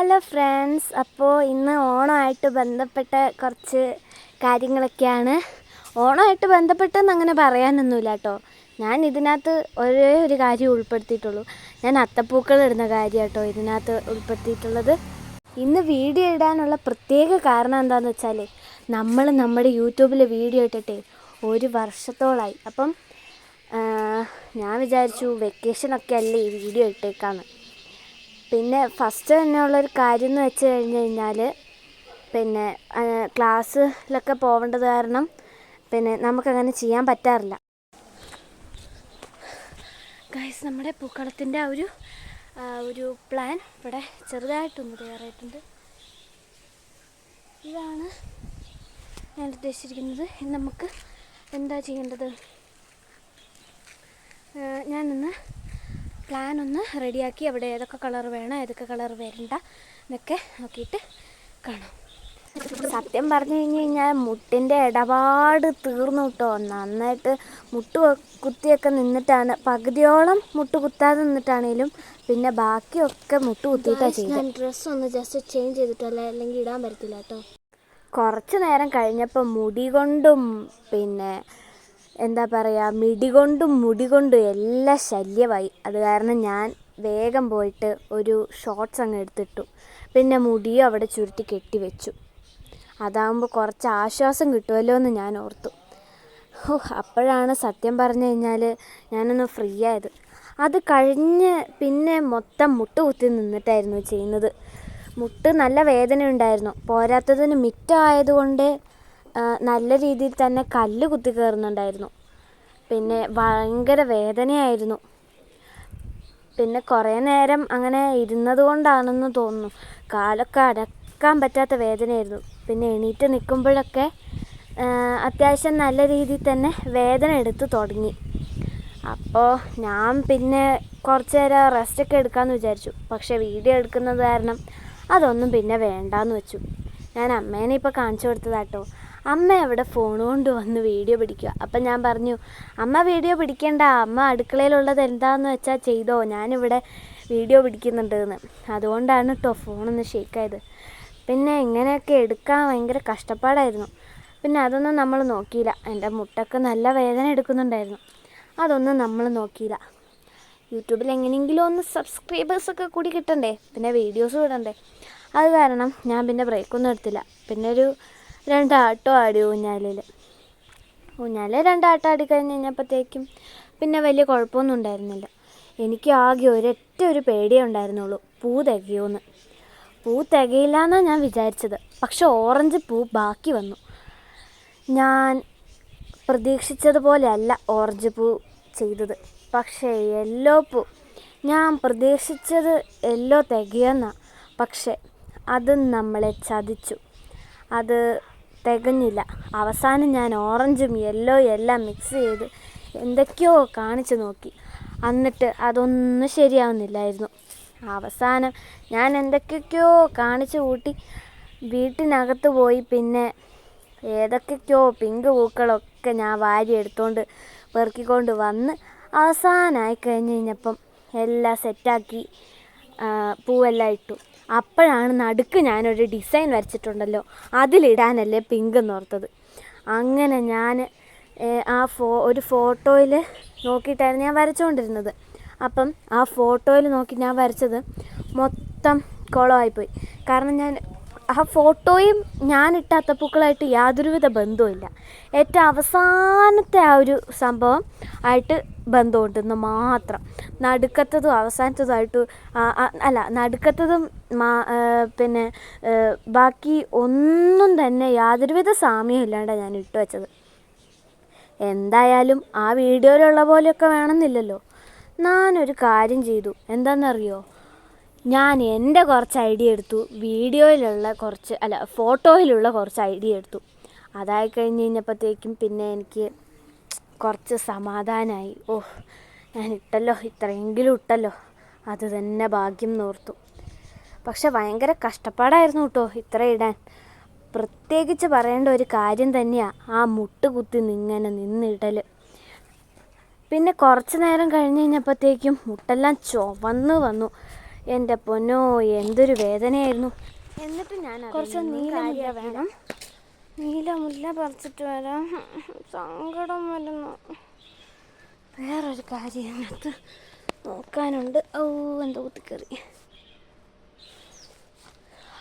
Hello friends അപ്പോൾ ഇന്ന് ഓണമായിട്ട് ബന്ധപ്പെട്ട കുറച്ച് കാര്യങ്ങളൊക്കെയാണ്. ഓണമായിട്ട് ബന്ധപ്പെട്ടെന്ന് അങ്ങനെ പറയാനൊന്നുമില്ല കേട്ടോ. ഞാൻ ഇതിനകത്ത് ഒരേ ഒരു കാര്യം ഉൾപ്പെടുത്തിയിട്ടുള്ളൂ. ഞാൻ അത്തപ്പൂക്കൾ ഇടുന്ന കാര്യം കേട്ടോ ഇതിനകത്ത് ഉൾപ്പെടുത്തിയിട്ടുള്ളത്. ഇന്ന് വീഡിയോ ഇടാനുള്ള പ്രത്യേക കാരണം എന്താണെന്ന് വെച്ചാൽ നമ്മൾ നമ്മുടെ യൂട്യൂബിൽ വീഡിയോ ഇട്ടിട്ടേ ഒരു വർഷത്തോളായി. അപ്പം ഞാൻ വിചാരിച്ചു വെക്കേഷനൊക്കെ അല്ലേ ഈ വീഡിയോ ഇട്ടേക്കാന്ന്. പിന്നെ ഫസ്റ്റ് തന്നെ ഉള്ളൊരു കാര്യം എന്ന് വെച്ച് കഴിഞ്ഞ് കഴിഞ്ഞാൽ പിന്നെ ക്ലാസ്സിലൊക്കെ പോവേണ്ടത് കാരണം പിന്നെ നമുക്കങ്ങനെ ചെയ്യാൻ പറ്റാറില്ല. ഗൈസ് നമ്മുടെ പൂക്കളത്തിന്റെ ആ ഒരു ഒരു പ്ലാൻ ഇവിടെ ചെറുതായിട്ടൊന്ന് തയ്യാറായിട്ടുണ്ട്. ഇതാണ് ഞാൻ ഉദ്ദേശിച്ചിരിക്കുന്നത്. നമുക്ക് എന്താ ചെയ്യേണ്ടത്? ഞാനൊന്ന് പ്ലാൻ ഒന്ന് റെഡിയാക്കി അവിടെ ഏതൊക്കെ കളർ വേണം ഏതൊക്കെ കളർ വരണ്ട എന്നൊക്കെ നോക്കിയിട്ട് കാണാം. സത്യം പറഞ്ഞു കഴിഞ്ഞ് കഴിഞ്ഞാൽ മുട്ടിന്റെ ഇടപാട് തീർന്നു കേട്ടോ. നന്നായിട്ട് മുട്ട് കുത്തിയൊക്കെ നിന്നിട്ടാണ്. പകുതിയോളം മുട്ട് കുത്താതെ നിന്നിട്ടാണേലും പിന്നെ ബാക്കിയൊക്കെ മുട്ട് കുത്തിയിട്ടാണ് ചെയ്യുന്നത് ഡ്രസ്സ് ഒന്ന് ജസ്റ്റ് ചേഞ്ച് ചെയ്തിട്ടല്ലേ? അല്ലെങ്കിൽ ഇടാൻ പറ്റത്തില്ല കേട്ടോ. കുറച്ച് നേരം കഴിഞ്ഞപ്പോൾ മുടി കൊണ്ടും പിന്നെ എന്താ പറയുക മിടി കൊണ്ടും മുടി കൊണ്ടും എല്ലാം ശല്യമായി. അത് കാരണം ഞാൻ വേഗം പോയിട്ട് ഒരു ഷോർട്ട്സ് അങ്ങ് എടുത്തിട്ടു. പിന്നെ മുടിയും അവിടെ ചുരുട്ടി കെട്ടി വെച്ചു. അതാകുമ്പോൾ കുറച്ച് ആശ്വാസം കിട്ടുമല്ലോ എന്ന് ഞാൻ ഓർത്തു. ഓ അപ്പോഴാണ് സത്യം പറഞ്ഞു കഴിഞ്ഞാൽ ഞാനൊന്ന് ഫ്രീ ആയത്. അത് കഴിഞ്ഞ് പിന്നെ മൊത്തം മുട്ട് കുത്തി നിന്നിട്ടായിരുന്നു ചെയ്യുന്നത്. മുട്ട് നല്ല വേദന ഉണ്ടായിരുന്നു പോരാത്തതിന് മിറ്റമായതുകൊണ്ട് നല്ല രീതിയിൽ തന്നെ കല്ല് കുത്തി കയറുന്നുണ്ടായിരുന്നു പിന്നെ ഭയങ്കര വേദനയായിരുന്നു. പിന്നെ കുറേ നേരം അങ്ങനെ ഇരുന്നത് കൊണ്ടാണെന്ന് തോന്നുന്നു. കാലൊക്കെ അടക്കാൻ പറ്റാത്ത വേദനയായിരുന്നു. പിന്നെ എണീറ്റ് നിൽക്കുമ്പോഴൊക്കെ അത്യാവശ്യം നല്ല രീതിയിൽ തന്നെ വേദന എടുത്ത് തുടങ്ങി. അപ്പോൾ ഞാൻ പിന്നെ കുറച്ച് നേരം റെസ്റ്റൊക്കെ എടുക്കാമെന്ന് വിചാരിച്ചു. പക്ഷേ വീഡിയോ എടുക്കുന്നത് കാരണം അതൊന്നും പിന്നെ വേണ്ടാന്ന് വെച്ചു. ഞാൻ അമ്മേനെ ഇപ്പോൾ കാണിച്ചു കൊടുത്തതാട്ടോ. അമ്മ അവിടെ ഫോൺ കൊണ്ട് വന്ന് വീഡിയോ പിടിക്കുക. അപ്പം ഞാൻ പറഞ്ഞു അമ്മ വീഡിയോ പിടിക്കേണ്ട. അമ്മ അടുക്കളയിലുള്ളത് എന്താണെന്ന് വെച്ചാൽ ചെയ്തോ. ഞാനിവിടെ വീഡിയോ പിടിക്കുന്നുണ്ട് എന്ന് അതുകൊണ്ടാണ് കേട്ടോ ഫോണൊന്ന് ഷേക്കായത് പിന്നെ ഇങ്ങനെയൊക്കെ എടുക്കാൻ ഭയങ്കര കഷ്ടപ്പാടായിരുന്നു. പിന്നെ അതൊന്നും നമ്മൾ നോക്കിയില്ല. എന്റെ മുട്ടൊക്കെ നല്ല വേദന എടുക്കുന്നുണ്ടായിരുന്നു. അതൊന്നും നമ്മൾ നോക്കിയില്ല. യൂട്യൂബിൽ എങ്ങനെയെങ്കിലും ഒന്ന് സബ്സ്ക്രൈബേഴ്സൊക്കെ കൂടി കിട്ടണ്ടേ? പിന്നെ വീഡിയോസ് വിടണ്ടേ അത് കാരണം ഞാൻ പിന്നെ ബ്രേക്കൊന്നും എടുത്തില്ല. പിന്നെ ഒരു രണ്ടാട്ടോ ആടി ഊഞ്ഞാലിൽ ഊഞ്ഞാൽ രണ്ടാട്ടം ആടി കഴിഞ്ഞ് കഴിഞ്ഞപ്പോഴത്തേക്കും പിന്നെ വലിയ കുഴപ്പമൊന്നും ഉണ്ടായിരുന്നില്ല. എനിക്ക് ആകെ ഒരൊറ്റ ഒരു പേടിയേ ഉണ്ടായിരുന്നുള്ളൂ. പൂ തികയുമെന്ന് പൂ തികയില്ല എന്നാണ് ഞാൻ വിചാരിച്ചത്. പക്ഷെ ഓറഞ്ച് പൂ ബാക്കി വന്നു. ഞാൻ പ്രതീക്ഷിച്ചതുപോലെയല്ല ഓറഞ്ച് പൂ ചെയ്തത്. പക്ഷേ യെല്ലോ പൂ. ഞാൻ പ്രതീക്ഷിച്ചത് യെല്ലോ തികയെന്നാണ് പക്ഷേ അത് നമ്മളെ ചതിച്ചു. അത് തികഞ്ഞില്ല. അവസാനം ഞാൻ ഓറഞ്ചും യെല്ലോ എല്ലാം മിക്സ് ചെയ്ത് എന്തൊക്കെയോ കാണിച്ചു നോക്കി. എന്നിട്ട് അതൊന്നും ശരിയാവുന്നില്ലായിരുന്നു. അവസാനം ഞാൻ എന്തൊക്കെയൊക്കെയോ കാണിച്ചു കൂട്ടി വീട്ടിനകത്ത് പോയി. പിന്നെ ഏതൊക്കെയൊക്കെയോ പിങ്ക് പൂക്കളൊക്കെ ഞാൻ വാരി എടുത്തുകൊണ്ട് പെറുക്കിക്കൊണ്ട് വന്ന് അവസാനമായി കഴിഞ്ഞ് കഴിഞ്ഞപ്പം എല്ലാം സെറ്റാക്കി പൂവെല്ലാം ഇട്ടു. അപ്പോഴാണ് നടുക്ക് ഞാനൊരു ഡിസൈൻ വരച്ചിട്ടുണ്ടല്ലോ അതിലിടാനല്ലേ പിങ്ക് എന്നോർത്തത് അങ്ങനെ ഞാൻ ആ ഫോ ഒരു ഫോട്ടോയിൽ നോക്കിയിട്ടായിരുന്നു ഞാൻ വരച്ചുകൊണ്ടിരുന്നത് അപ്പം ആ ഫോട്ടോയിൽ നോക്കി ഞാൻ വരച്ചത് മൊത്തം കുളമായിപ്പോയി. കാരണം ഞാൻ ആ ഫോട്ടോയും ഞാൻ ഞാനിട്ട അത്തപ്പൂക്കളായിട്ട് യാതൊരുവിധ ബന്ധവുമില്ല. ഏറ്റവും അവസാനത്തെ ആ ഒരു സംഭവം ആയിട്ട് ബന്ധമുണ്ടെന്ന് മാത്രം. നടുക്കത്തതും അവസാനത്തതുമായിട്ട് അല്ല നടുക്കത്തതും പിന്നെ ബാക്കി ഒന്നും തന്നെ യാതൊരുവിധ സാമ്യം ഇല്ലാണ്ടാണ് ഞാൻ ഇട്ട് വെച്ചത്. എന്തായാലും ആ വീഡിയോയിലുള്ള പോലെയൊക്കെ വേണമെന്നില്ലല്ലോ. ഞാനൊരു കാര്യം ചെയ്തു. എന്താണെന്നറിയോ ഞാൻ എന്റെ കുറച്ച് ഐഡിയ എടുത്തു. വീഡിയോയിലുള്ള കുറച്ച് അല്ല ഫോട്ടോയിലുള്ള കുറച്ച് ഐഡിയ എടുത്തു. അതായി കഴിഞ്ഞ് കഴിഞ്ഞപ്പോഴത്തേക്കും പിന്നെ എനിക്ക് കുറച്ച് സമാധാനമായി ഓഹ് ഞാൻ ഇട്ടല്ലോ ഇത്രയെങ്കിലും ഇട്ടല്ലോ. അത് തന്നെ ഭാഗ്യം നോർത്തു പക്ഷെ ഭയങ്കര കഷ്ടപ്പാടായിരുന്നു കേട്ടോ ഇത്ര ഇടാൻ. പ്രത്യേകിച്ച് പറയേണ്ട ഒരു കാര്യം തന്നെയാണ് ആ മുട്ട് കുത്തി നിങ്ങനെ നിന്നിടൽ പിന്നെ കുറച്ച് നേരം കഴിഞ്ഞ് കഴിഞ്ഞപ്പോഴത്തേക്കും മുട്ടെല്ലാം ചുവന്ന് വന്നു. എന്റെ പൊന്നോ എന്തൊരു വേദനയായിരുന്നു. എന്നിട്ട് ഞാൻ കുറച്ച് നീലമുല്ല വേണം. നീലമുല്ല പറിച്ചിട്ട് വരാം. സങ്കടം വരുന്നു. വേറൊരു കാര്യം അതിനകത്ത് നോക്കാനുണ്ട്. ഓ എന്തോ കുത്തിക്കറി.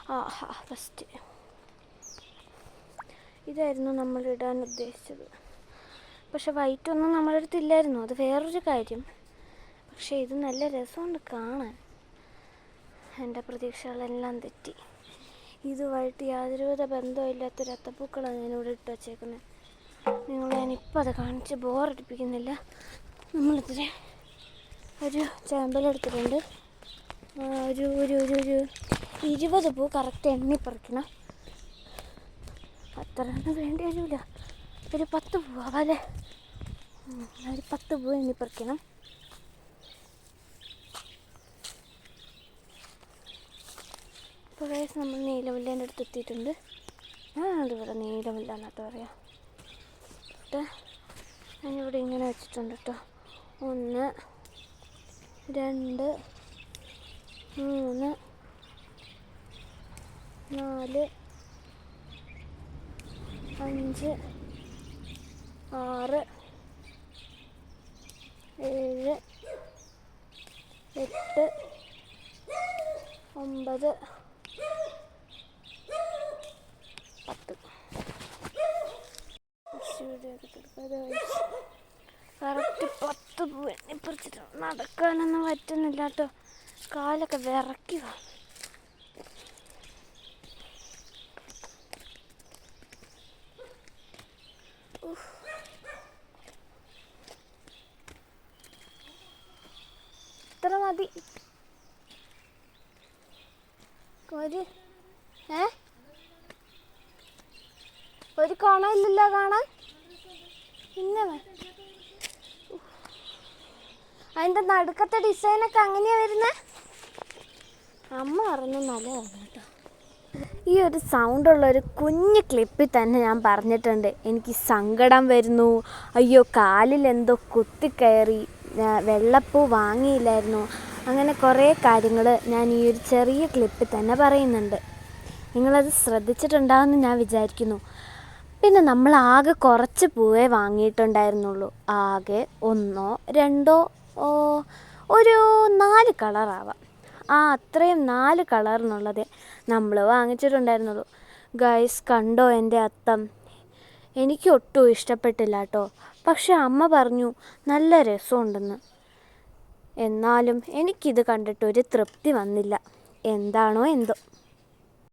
ആഹാ ഫസ്റ്റ് ഇതായിരുന്നു നമ്മൾ ഇടാൻ ഉദ്ദേശിച്ചത്. പക്ഷെ വൈറ്റ് ഒന്നും നമ്മുടെ അടുത്തില്ലായിരുന്നു അത് വേറൊരു കാര്യം. പക്ഷേ ഇത് നല്ല രസമുണ്ട് കാണാൻ. എന്റെ പ്രതീക്ഷകളെല്ലാം തെറ്റി. ഇതുമായിട്ട് യാതൊരുവിധ ബന്ധമില്ലാത്ത അത്തപ്പൂക്കളാണ് ഞാനിവിടെ ഇട്ട് വച്ചേക്കുന്നത് നിങ്ങൾ ഞാനിപ്പോൾ അത് കാണിച്ച് ബോറടിപ്പിക്കുന്നില്ല. നമ്മളിത്തിരി ഒരു ചാമ്പലെടുത്തിട്ടുണ്ട് ഒരു ഒരു ഒരു ഒരു ഇരുപത് പൂ കറക്റ്റ് എണ്ണി പറിക്കണം. അത്ര ഒന്നും വേണ്ടി വരില്ല ഒരു പത്ത് പൂവാ അല്ലേ? ഒരു പത്ത് പൂ എണ്ണി പറിക്കണം. ഇപ്പോൾ ഗൈസ് നമ്മൾ നീലവില്ലേന്റെ അടുത്ത് എത്തിയിട്ടുണ്ട്. ആ ഇവിടെ നീലവില്ലാന്ന് എന്നിട്ട് പറയാം. എന്നിട്ട് ഞാനിവിടെ ഇങ്ങനെ വെച്ചിട്ടുണ്ട് കേട്ടോ ഒന്ന് രണ്ട് മൂന്ന് നാല് അഞ്ച് ആറ് ഏഴ് എട്ട് ഒമ്പത് പത്ത് കറക്റ്റ് പത്ത് പൂ എണ്ണിപ്പറിച്ചിട്ട് നടക്കാനൊന്നും പറ്റുന്നില്ല കേട്ടോ കാലൊക്കെ വിറയ്ക്കുക ഇത്ര മതി. ഒരു ഏ? ഒരു കോണയില്ലല്ലോ കാണാൻ. പിന്നെ. അതിന്റെ നടുക്കത്തെ ഡിസൈനൊക്കെ അങ്ങനെയാ വരുന്നേ? അമ്മ അറിഞ്ഞു നല്ലതാണ് കേട്ടോ. ഈ ഒരു സൗണ്ട് ഉള്ള ഒരു കുഞ്ഞു ക്ലിപ്പിൽ തന്നെ ഞാൻ പറഞ്ഞിട്ടുണ്ട്. എനിക്ക് സങ്കടം വരുന്നു. അയ്യോ കാലിൽ എന്തോ കുത്തിക്കയറി കയറി വെള്ളപ്പൂ വാങ്ങിയില്ലായിരുന്നു. അങ്ങനെ കുറേ കാര്യങ്ങൾ ഞാൻ ഈ ഒരു ചെറിയ ക്ലിപ്പിൽ തന്നെ പറയുന്നുണ്ട്. നിങ്ങളത് ശ്രദ്ധിച്ചിട്ടുണ്ടാവുമെന്ന് ഞാൻ വിചാരിക്കുന്നു. പിന്നെ നമ്മൾ ആകെ കുറച്ച് പൂവേ വാങ്ങിയിട്ടുണ്ടായിരുന്നുള്ളൂ. ആകെ ഒന്നോ രണ്ടോ ഒരു നാല് കളറാവാം. ആ അത്രയും നാല് കളറെന്നുള്ളത് നമ്മൾ വാങ്ങിച്ചിട്ടുണ്ടായിരുന്നുള്ളൂ. ഗൈസ് കണ്ടോ എന്റെ അത്തം? എനിക്ക് ഒട്ടും ഇഷ്ടപ്പെട്ടില്ല കേട്ടോ. പക്ഷെ അമ്മ പറഞ്ഞു നല്ല രസമുണ്ടെന്ന്. എന്നാലും എനിക്കിത് കണ്ടിട്ട് ഒരു തൃപ്തി വന്നില്ല. എന്താണോ എന്തോ.